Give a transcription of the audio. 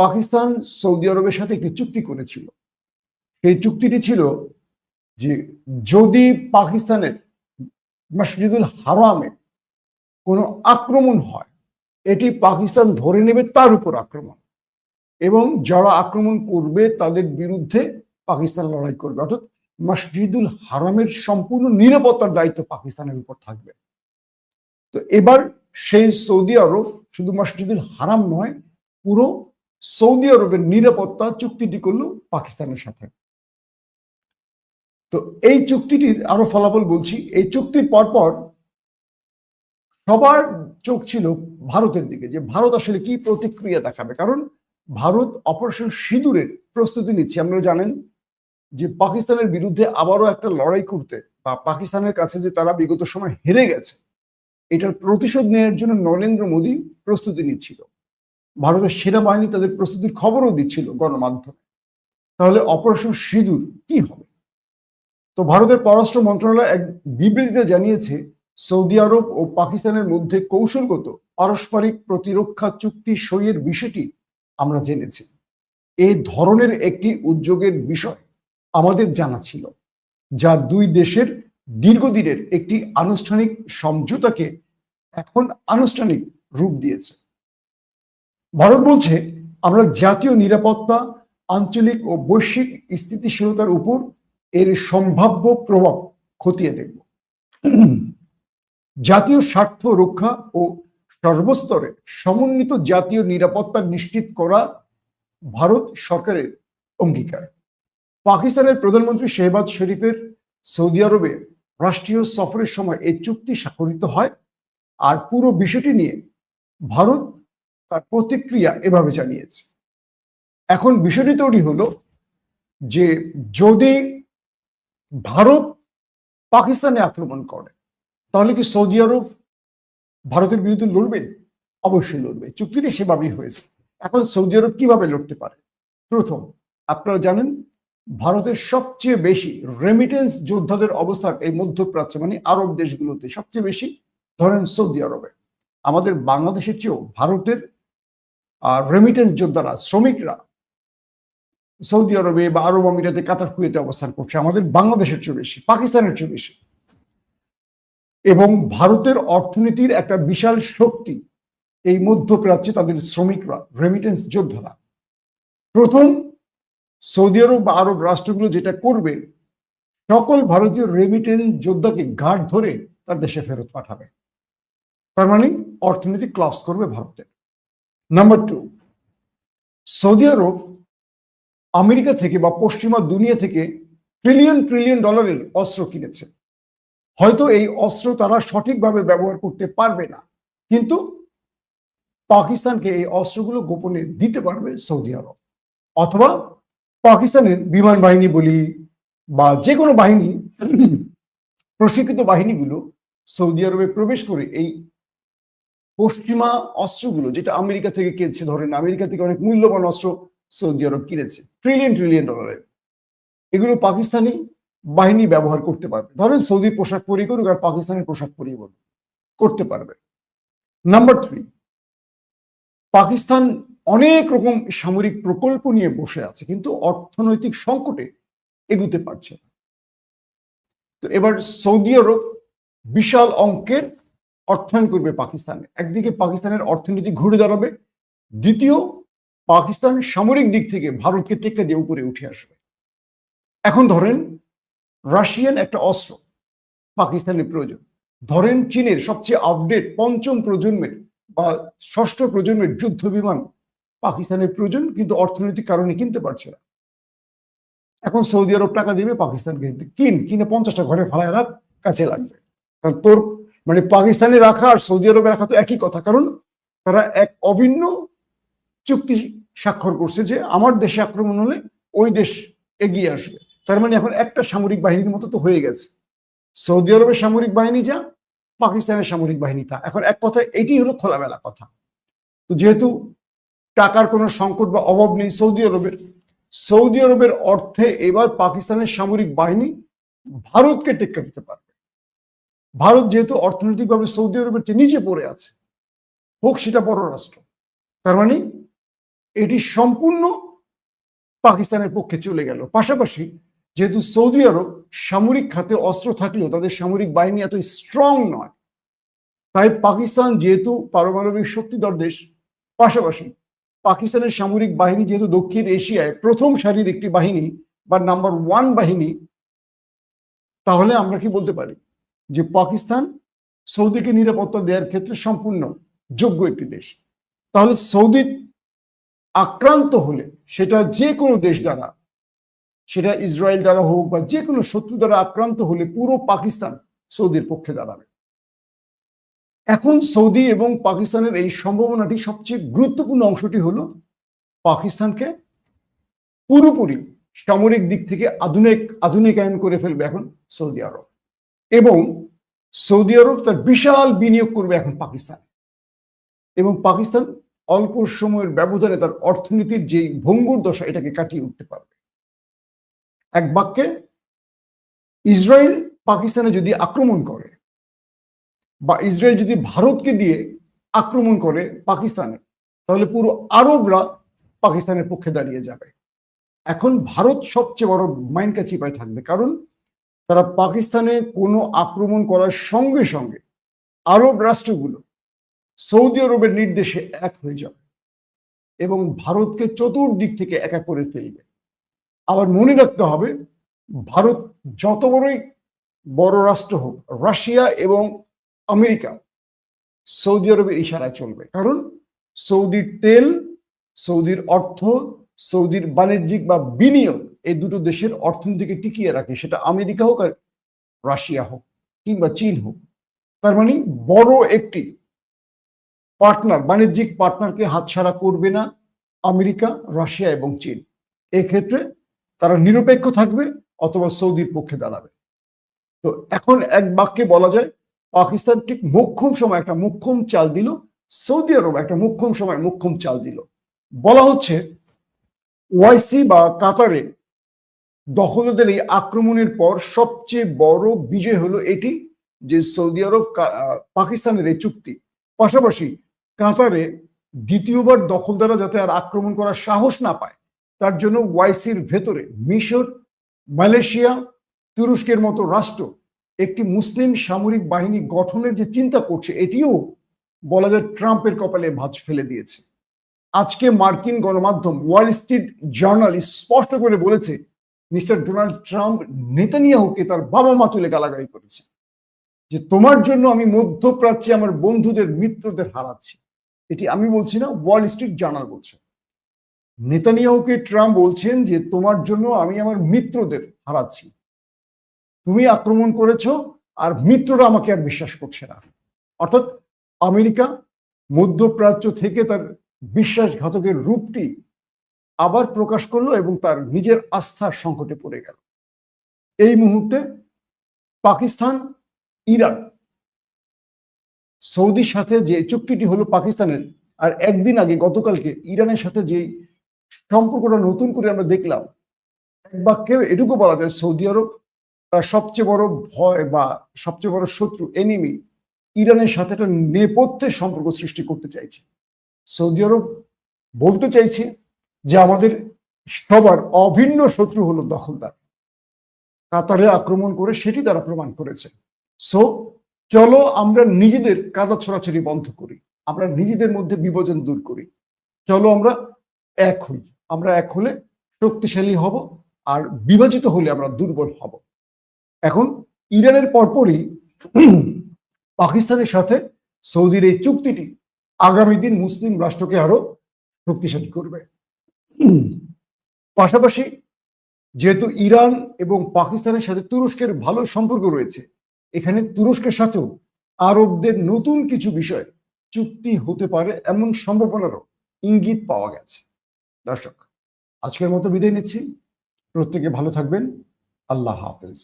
Pakistan Saudi আরবের সাথে একটি চুক্তি করেছিল। সেই চুক্তিটি ছিল যে যদি পাকিস্তানের মসজিদুল হারামে কোনো আক্রমণ হয়, এটি পাকিস্তান ধরে নেবে তার উপর আক্রমণ। এবং যারা আক্রমণ করবে, তাদের বিরুদ্ধে পাকিস্তান লড়াই করবে। অর্থাৎ মসজিদুল হারামের সম্পূর্ণ নিরাপত্তার দায়িত্ব পাকিস্তানের উপর থাকবে। তো এবার সেই সৌদি আরব শুধু মসজিদুল হারাম নয়, পুরো সৌদি আরবের নিরাপত্তা চুক্তিটি করল পাকিস্তানের সাথে। তো এই চুক্তিটির আরও ফলাফল বলছি। এই চুক্তির পরপর সবার চোখ ছিল ভারতের দিকে যে ভারত আসলে কি প্রতিক্রিয়া দেখাবে। কারণ ভারত অপারেশন সিঁদুরের প্রস্তুতি নিচ্ছে। আপনারা জানেন যে পাকিস্তানের বিরুদ্ধে আবারও একটা লড়াই করতে বা পাকিস্তানের কাছে যে তারা বিগত সময় হেরে গেছে, এটার প্রতিশোধ নেওয়ার জন্য নরেন্দ্র মোদী প্রস্তুতি নিচ্ছিল। ভারতের সেনাবাহিনী তাদের প্রস্তুতির খবরও দিচ্ছিল গণমাধ্যমে। তাহলে অপারেশন সিঁদুর কি হবে? তো ভারতের পররাষ্ট্র মন্ত্রণালয় এক বিবৃতিতে জানিয়েছে, সৌদি আরব ও পাকিস্তানের মধ্যে কৌশলগত পারস্পরিক প্রতিরক্ষা চুক্তি সইয়ের বিষয়টি আমরা জেনেছি। এই ধরনের একটি উদ্যোগের বিষয় আমাদের জানা ছিল, যা দুই দেশের দীর্ঘদিনের একটি আনুষ্ঠানিক সমঝোতাকে এখন আনুষ্ঠানিক রূপ দিয়েছে। ভারত বলছে, আমরা জাতীয় নিরাপত্তা, আঞ্চলিক ও বৈশ্বিক স্থিতিশীলতার উপর এর সম্ভাব্য প্রভাব খতিয়ে দেখব। জাতীয় স্বার্থ রক্ষা ও সর্বস্তরে সমন্বিত জাতীয় নিরাপত্তা নিশ্চিত করা ভারত সরকারের অঙ্গীকার। পাকিস্তানের প্রধানমন্ত্রী শেহবাজ শরীফের সৌদি আরবে রাষ্ট্রীয় সফরের সময় এই চুক্তি স্বাক্ষরিত হয়। আর পুরো বিষয়টি নিয়ে ভারত তার প্রতিক্রিয়া এভাবে জানিয়েছে। এখন বিষয়টি তৈরি হলো যে যদি ভারত পাকিস্তানে আক্রমণ করে, তাহলে কি সৌদি আরব ভারতের বিরুদ্ধে লড়বে? অবশ্যই লড়বে। চুক্তিটি সেভাবেই হয়েছে। এখন সৌদি আরব কীভাবে লড়তে পারে? প্রথম, আপনারা জানেন, ভারতের সবচেয়ে বেশি রেমিটেন্স যোদ্ধাদের অবস্থান এই মধ্যপ্রাচ্য মানে আরব দেশগুলোতে সবচেয়ে বেশি, ধরেন সৌদি আরবে। আমাদের বাংলাদেশের চেয়েও ভারতের রেমিটেন্স যোদ্ধারা, শ্রমিকরা সৌদি আরবে বা আরব আমিরাতে, কাতার কুয়েতে অবস্থান করছে। আমাদের বাংলাদেশের চেয়ে বেশি, পাকিস্তানের চেয়ে বেশি। এবং ভারতের অর্থনীতির একটা বিশাল শক্তি এই মধ্যপ্রাচ্যে তাদের শ্রমিকরা রেমিটেন্স যোদ্ধারা। প্রথম সৌদি আরব বা আরব রাষ্ট্রগুলো যেটা করবে, সকল ভারতীয় রেমিটেন্স যোদ্ধাকে ঘাট ধরে তার দেশে ফেরত পাঠাবে। তার মানে অর্থনীতি ক্লাস করবে ভারতের number two Saudi Arabia America থেকে বা পশ্চিমা দুনিয়া থেকে ট্রিলিয়ন ট্রিলিয়ন ডলারের অস্ত্র কিনেছে। হয়তো এই অস্ত্র তারা সঠিকভাবে ব্যবহার করতে পারবে না, কিন্তু পাকিস্তানকে এই অস্ত্রগুলো গোপনে দিতে পারবে সৌদি আরব অথবা পাকিস্তানের বিমান বাহিনী বলি বা যে কোনো বাহিনী, প্রশিক্ষিত বাহিনীগুলো সৌদি আরবে প্রবেশ করে এই পশ্চিমা অস্ত্রগুলো, যেটা আমেরিকা থেকে কিনছে, ধরেন আমেরিকা থেকে অনেক মূল্যবান অস্ত্র সৌদি আরব কিনেছে ট্রিলিয়ন ট্রিলিয়ন ডলারের এগুলো পাকিস্তানি বাহিনী ব্যবহার করতে পারবে। ধরেন সৌদি পোশাক পরিয়ে করুক আর পাকিস্তানের পোশাক পরিয়ে বলুক করতে পারবে। নাম্বার থ্রি পাকিস্তান অনেক রকম সামরিক প্রকল্প নিয়ে বসে আছে, কিন্তু অর্থনৈতিক সংকটে এগুতে পারছে না। তো এবার সৌদি আরব বিশাল অঙ্কের অর্থায়ন করবে পাকিস্তানে। একদিকে পাকিস্তানের অর্থনীতি ঘুরে দাঁড়াবে, দ্বিতীয় পাকিস্তান সামরিক দিক থেকে ভারতকে টেক্কা দিয়ে উপরে উঠে আসবে। এখন ধরেন রাশিয়ান একটা অস্ত্র, পাকিস্তানের প্রয়োজন। ধরেন চীনের সবচেয়ে আপডেট পঞ্চম প্রজন্মের বা ষষ্ঠ প্রজন্মের যুদ্ধ বিমান পাকিস্তানের প্রয়োজন, কিন্তু অর্থনৈতিক কারণে কিনতে পারছে না। এখন সৌদি আরব টাকা দিবে, পাকিস্তানকে কিন, কিনে পঞ্চাশটা ঘরে ফালায় রাখ কাছে লাগবে। কারণ তোর মানে পাকিস্তানে রাখা আর সৌদি আরবে রাখা তো একই কথা, কারণ তারা এক অভিন্ন চুক্তি স্বাক্ষর করছে যে আমার দেশে আক্রমণ হলে ওই দেশ এগিয়ে আসবে। তার মানে এখন একটা সামরিক বাহিনীর মতো তো হয়ে গেছে। সৌদি আরবের সামরিক বাহিনী যা, পাকিস্তানের সামরিক বাহিনী তা। এখন এক কথা এটি হলো খোলামেলা কথা। তো যেহেতু টাকার কোনো সংকট বা অভাব নেই সৌদি আরবের সৌদি আরবের অর্থে এবার পাকিস্তানের সামরিক বাহিনী ভারতকে টেক্কা দিতে পারবে ভারত যেহেতু অর্থনৈতিকভাবে সৌদি আরবের চেয়ে নিচে পড়ে আছে, হোক সেটা বড় রাষ্ট্র। তার মানে এটি সম্পূর্ণ পাকিস্তানের পক্ষে চলে গেল। পাশাপাশি যেহেতু সৌদি আরব সামরিক খাতে অস্ত্র থাকলেও তাদের সামরিক বাহিনী এত স্ট্রং নয়, তাই পাকিস্তান যেহেতু পারমাণবিক শক্তিধর দেশ পাশাপাশি পাকিস্তানের সামরিক বাহিনী যেহেতু দক্ষিণ এশিয়ায় প্রথম সারির একটি বাহিনী বা নাম্বার ওয়ান বাহিনী, তাহলে আমরা কি বলতে পারি? যে পাকিস্তান সৌদিকে নিরাপত্তা দেওয়ার ক্ষেত্রে সম্পূর্ণ যোগ্য একটি দেশ। তাহলে সৌদি আক্রান্ত হলে সেটা যে কোনো দেশ দ্বারা, সেটা ইসরায়েল দ্বারা হোক বা যে কোনো শত্রু দ্বারা আক্রান্ত হলে পুরো পাকিস্তান সৌদির পক্ষে দাঁড়াবে। এখন সৌদি এবং পাকিস্তানের এই সম্ভাবনাটি সবচেয়ে গুরুত্বপূর্ণ অংশটি হলো পাকিস্তানকে পুরোপুরি সামরিক দিক থেকে আধুনিক, আধুনিকায়ন করে ফেলবে এখন সৌদি আরব। এবং সৌদি আরব তার বিশাল বিনিয়োগ করবে এখন পাকিস্তান। এবং পাকিস্তান অল্প সময়ের ব্যবধানে তার অর্থনীতির যে ভঙ্গুর দশা, এটাকে কাটিয়ে উঠতে পারবে। এক বাক্যে, ইসরায়েল পাকিস্তানে যদি আক্রমণ করে বা ইসরায়েল যদি ভারতকে দিয়ে আক্রমণ করে পাকিস্তানে, তাহলে পুরো আরবরা পাকিস্তানের পক্ষে দাঁড়িয়ে যাবে। এখন ভারত সবচেয়ে বড় মাইনকা চিপায় থাকবে। কারণ তারা পাকিস্তানে কোনো আক্রমণ করার সঙ্গে সঙ্গে আরব রাষ্ট্রগুলো সৌদি আরবের নির্দেশে এক হয়ে যাবে এবং ভারতকে চতুর্দিক থেকে একা করে ফেলবে। আবার মনে রাখতে হবে, ভারত যত বড়ই বড় রাষ্ট্র হোক, রাশিয়া এবং আমেরিকা সৌদি আরবের ইশারায় চলবে। কারণ সৌদির তেল, সৌদির অর্থ সৌদির বাণিজ্যিক বা বিনিয়োগ এই দুটো দেশের অর্থনীতিকে টিকিয়ে রাখে, সেটা আমেরিকা হোক আর রাশিয়া হোক কিংবা চীন হোক। তার মানে বড় একটি পার্টনার, বাণিজ্যিক পার্টনারকে হাতছাড়া করবে না আমেরিকা, রাশিয়া এবং চীন। এক্ষেত্রে তারা নিরপেক্ষ থাকবে অথবা সৌদির পক্ষে দাঁড়াবে। তো এখন এক বাক্যে বলা যায়, পাকিস্তান ঠিক মোক্ষম সময়, একটা মোক্ষম চাল দিল, সৌদি আরব একটা মোক্ষম সময় মোক্ষম চাল দিল। বলা হচ্ছে ওয়াইসি বা কাতারে দখলদের এই আক্রমণের পর সবচেয়ে বড় বিজয় হলো এটি, যে সৌদি আরব পাকিস্তানের এই চুক্তি। পাশাপাশি কাতারে দ্বিতীয়বার দখলদারা যাতে আর আক্রমণ করার সাহস না পায়, তার জন্য ওয়াইসির ভেতরে মিশর, মালয়েশিয়া, তুরস্কের মতো রাষ্ট্র একটি মুসলিম সামরিক বাহিনী গঠনের যে চিন্তা করছে, এটিও বলা যায় ট্রাম্পের কপালে ভাঁজ ফেলে দিয়েছে। আজকে মার্কিন গণমাধ্যম ওয়াল স্ট্রিট জার্নাল স্পষ্ট করে বলেছে, মিস্টার ডোনাল্ড ট্রাম্প নেতানিয়াহুকে তার বাবা মা তুলে গালাগালি করেছে। যে তোমার জন্য আমি মধ্যপ্রাচ্যে আমার বন্ধুদের, মিত্রদের হারাচ্ছি। এটি আমি বলছি না, ওয়াল স্ট্রিট জার্নাল বলছে। নেতানিয়াহুকে ট্রাম্প বলছেন যে, তোমার জন্য আমি আমার মিত্রদের হারাচ্ছি। তুমি আক্রমণ করেছ আর মিত্ররা আমাকে আর বিশ্বাস করছে না। অর্থাৎ আমেরিকা মধ্যপ্রাচ্য থেকে তার বিশ্বাসঘাতকের রূপটি আবার প্রকাশ করল এবং তার নিজের আস্থার সংকটে পড়ে গেল। এই মুহূর্তে পাকিস্তান, ইরান, সৌদির সাথে যে চুক্তিটি হলো পাকিস্তানের, আর একদিন আগে গতকালকে ইরানের সাথে যে সম্পর্কটা নতুন করে আমরা দেখলাম, এক বাক্যে এটুকু বলা যায়, সৌদি আরব তার সবচেয়ে বড় ভয় বা সবচেয়ে বড় শত্রু এনিমি ইরানের সাথে একটা নেপথ্যের সম্পর্ক সৃষ্টি করতে চাইছে। সৌদি আরব বলতে চাইছে যে আমাদের সবার অভিন্ন শত্রু হলো দখলদার। কাতারে আক্রমণ করে সেটি তারা প্রমাণ করেছে। সো চলো আমরা নিজেদের কাদা ছড়াছড়ি বন্ধ করি। আমরা নিজেদের মধ্যে বিভাজন দূর করি। চলো আমরা এক হই। আমরা এক হলে শক্তিশালী হব আর বিভাজিত হলে আমরা দুর্বল হব। এখন ইরানের পরপরই পাকিস্তানের সাথে সৌদির এই চুক্তিটি আগামী দিন মুসলিম রাষ্ট্রকে আরও শক্তিশালী করবে। পাশাপাশি যেহেতু ইরান এবং পাকিস্তানের সাথে তুরস্কের ভালো সম্পর্ক রয়েছে, এখানে তুরস্কের সাথেও আরবদের নতুন কিছু বিষয় চুক্তি হতে পারে এমন সম্ভাবনারও ইঙ্গিত পাওয়া গেছে। দর্শক, আজকের মতো বিদায় নিচ্ছি। প্রত্যেকে ভালো থাকবেন। আল্লাহ হাফেজ।